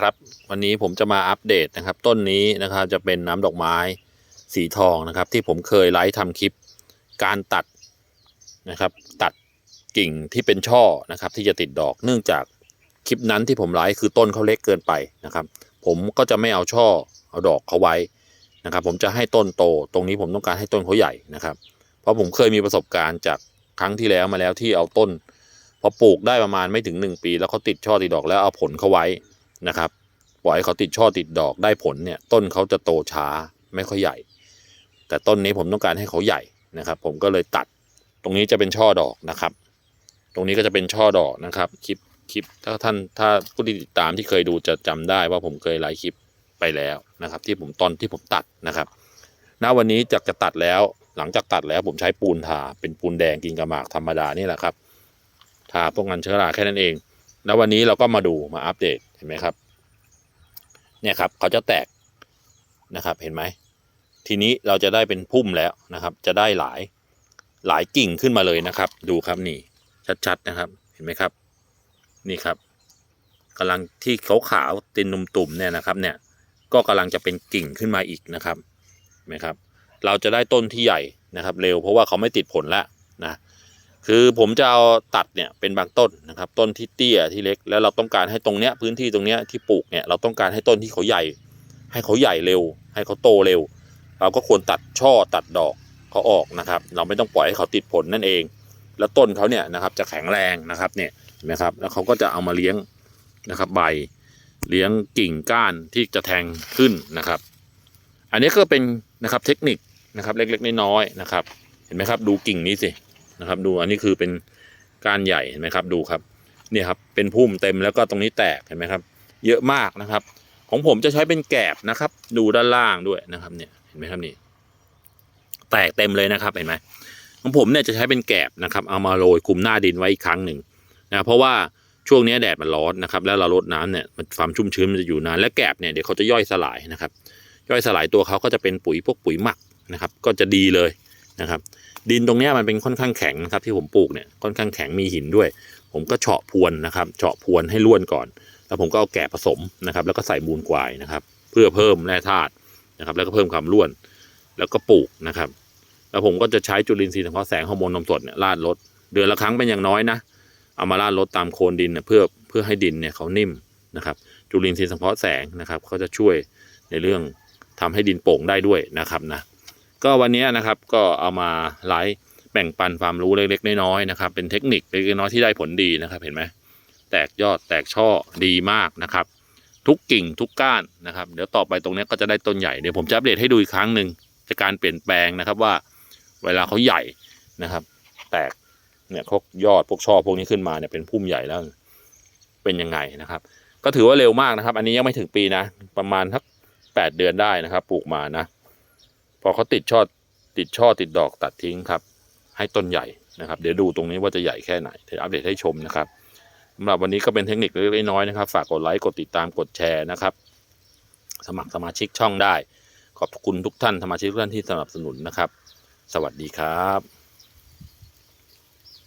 ครับ วันนี้ผมจะมาอัปเดตนะครับ ต้นนี้นะครับจะเป็นน้ำดอกไม้สีทองนะครับ ที่ผมเคยไลฟ์ทำคลิปการตัดนะครับ ตัดกิ่งที่เป็นช่อนะครับ ที่จะติดดอกเนื่องจากคลิปนั้นที่ผมไลฟ์คือต้นเขาเล็กเกินไปนะครับ ผมก็จะไม่เอาช่อเอาดอกเขาไว้นะครับ ผมจะให้ต้นโต ตรงนี้ผมต้องการให้ต้นเขาใหญ่นะครับ เพราะผมเคยมีประสบการณ์จากครั้งที่แล้วมาแล้วที่เอาต้นพอปลูกได้ประมาณไม่ถึง 1 ปี แล้วเขาติดช่อติดดอกแล้วเอาผลเขาไว้ นะครับ ปล่อยให้เขาติดช่อติดดอกได้ผลเนี่ยต้นเขาจะโตช้าไม่ค่อยใหญ่ แต่ต้นนี้ผมต้องการให้เขาใหญ่นะครับ ผมก็เลยตัดตรงนี้จะเป็นช่อดอกนะครับ ตรงนี้ก็จะเป็นช่อดอกนะครับคลิปคลิปถ้าท่านถ้าผู้ที่ติดตามที่เคยดูจะจำได้ว่าผมเคยไลฟ์คลิปไปแล้วนะครับ ที่ผมตอนที่ผมตัดนะครับณวันนี้จากจะตัดแล้วหลังจากตัดแล้วผมใช้ปูนทาเป็นปูนแดงกินกระหมากธรรมดานี่แหละครับทาป้องกันเชื้อราแค่นั้นเอง แล้ววันนี้เราก็มาดูมาอัปเดต เห็นไหมครับ เนี่ยครับเขาจะแตกนะครับ เห็นไหม ทีนี้เราจะได้เป็นพุ่มแล้วนะครับ จะได้หลายหลายกิ่งขึ้นมาเลยนะครับ ดูครับนี่ ชัดๆนะครับ เห็นไหมครับ นี่ครับกำลังที่ขาวๆตินนุ่มตุ่มเนี่ยนะครับ เนี่ย ก็กำลังจะเป็นกิ่งขึ้นมาอีกนะครับเห็นไหมครับ เราจะได้ต้นที่ใหญ่นะครับ เร็วเพราะว่าเขาไม่ติดผลแล้วนะ คือผมจะเอาตัดเนี่ยเป็นบางต้นนะครับ ต้นที่เตี้ยที่เล็กแล้วเราต้องการให้ตรงเนี้ยพื้นที่ตรงเนี้ยที่ปลูกเนี่ยเราต้องการให้ต้นที่เขาใหญ่ ให้เขาใหญ่เร็ว ให้เขาโตเร็ว เราก็ควรตัดช่อตัดดอกเขาออกนะครับ เราไม่ต้องปล่อยให้เขาติดผลนั่นเอง แล้วต้นเขาเนี่ยนะครับจะแข็งแรงนะครับเนี่ยเห็นไหมครับแล้วเขาก็จะเอามาเลี้ยงนะครับใบเลี้ยงกิ่งก้านที่จะแทงขึ้นนะครับ อันนี้ก็เป็นนะครับเทคนิคนะครับเล็กๆน้อยๆนะครับ เห็นไหมครับดูกิ่งนี้สิ นะครับ ดูอันนี้คือเป็นก้านใหญ่เห็นไหมครับ ดูครับเนี่ยครับเป็นพุ่มเต็มแล้วก็ตรงนี้แตกเห็นไหมครับ เยอะมากนะครับ ของผมจะใช้เป็นแกบนะครับ ดูด้านล่างด้วยนะครับ เนี่ยเห็นไหมครับนี่ แตกเต็มเลยนะครับเห็นไหมของผมเนี่ยจะใช้เป็นแกบนะครับ เอามาโรยคุมหน้าดินไว้อีกครั้งหนึ่งนะเพราะว่าช่วงนี้แดดมันร้อนนะครับแล้วเราลดน้ำเนี่ยมันความชุ่มชื้นมันจะอยู่นานและแกบเนี่ยเดี๋ยวเขาจะย่อยสลายนะครับ ย่อยสลายตัวเขาก็จะเป็นปุ๋ยพวกปุ๋ยหมักนะครับ ก็จะดีเลย นะครับ ดินตรงนี้มันเป็นค่อนข้างแข็งนะครับที่ผมปลูกเนี่ยค่อนข้างแข็งมีหินด้วย ผมก็เฉาะพรวนนะครับ เฉาะพรวนให้ร่วนก่อน แล้วผมก็เอาแกะผสมนะครับ แล้วก็ใส่มูลควายนะครับ เพื่อเพิ่มแร่ธาตุนะครับ แล้วก็เพิ่มความร่วน แล้วก็ปลูกนะครับ แล้วผมก็จะใช้จุลินทรีย์สังเคราะห์แสงฮอร์โมนนมสดเนี่ยราดรดเดือนละครั้งเป็นอย่างน้อยนะเอามาราดรดตามโคนดินเนี่ยเพื่อเพื่อให้ดินเนี่ยเขานิ่มนะครับ จุลินทรีย์สังเคราะห์แสงนะครับก็จะช่วยในเรื่องทำให้ดินโป่งได้ด้วยนะครับนะ ก็วันนี้นะครับก็เอามาไลฟ์แบ่งปันความรู้เล็กๆน้อยๆนะครับ เป็นเทคนิคเล็กๆน้อยๆที่ได้ผลดีนะครับเห็นไหมแตกยอดแตกช่อดีมากนะครับ ทุกกิ่งทุกก้านนะครับ เดี๋ยวต่อไปตรงนี้ก็จะได้ต้นใหญ่เดี๋ยวผมจะอัปเดตให้ดูอีกครั้งหนึ่งจากการเปลี่ยนแปลงนะครับว่า เวลาเขาใหญ่นะครับ แตกเนี่ยพวกยอดพวกช่อพวกนี้ขึ้นมาเนี่ยเป็นพุ่มใหญ่แล้วเป็นยังไงนะครับ ก็ถือว่าเร็วมากนะครับ อันนี้ยังไม่ถึงปีนะ ประมาณทักแปดเดือนได้นะครับ ปลูกมานะ พอเขาติดช่อติดช่อติดดอกตัดทิ้งครับ ให้ต้นใหญ่นะครับ เดี๋ยวดูตรงนี้ว่าจะใหญ่แค่ไหนเดี๋ยวอัปเดตให้ชมนะครับสำหรับวันนี้ก็เป็นเทคนิคเล็กๆน้อยๆนะครับ ฝากกดไลค์กดติดตามกดแชร์นะครับ สมัครสมาชิกช่องได้ ขอบคุณทุกท่านสมาชิกทุกท่านที่สนับสนุนนะครับ สวัสดีครับ